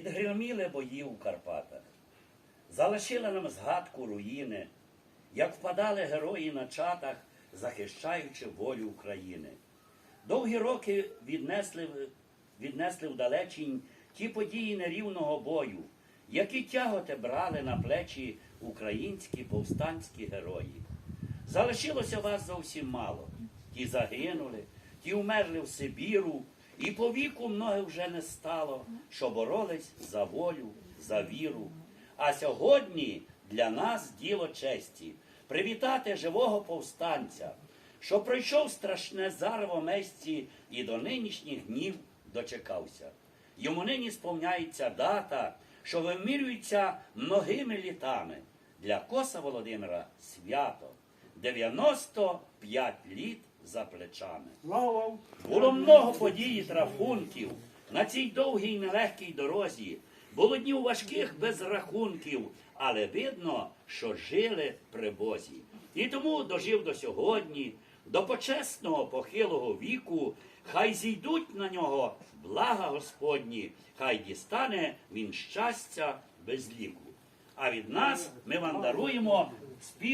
відгриміли бої у Карпатах, залишили нам згадку руїни, як впадали герої на чатах, захищаючи волю України. Довгі роки віднесли, в- віднесли вдалечінь ті події нерівного бою, які тяготи брали на плечі українські повстанські герої. Залишилося вас зовсім мало. Ті загинули, ті умерли в Сибіру, і по віку многих вже не стало, що боролись за волю, за віру. А сьогодні для нас діло честі привітати живого повстанця, що пройшов страшне зарево месті і до нинішніх днів дочекався. Йому нині сповняється дата, що вимірюється многими літами. Для коса Володимира свято 95 літ за плечами. Було много подій і трафунків на цій довгій нелегкій дорозі. Було днів важких без рахунків, але видно, що жили при Бозі. І тому дожив до сьогодні, до почесного похилого віку, хай зійдуть на нього блага Господні, хай дістане він щастя без ліку. А від нас ми вам даруємо спів.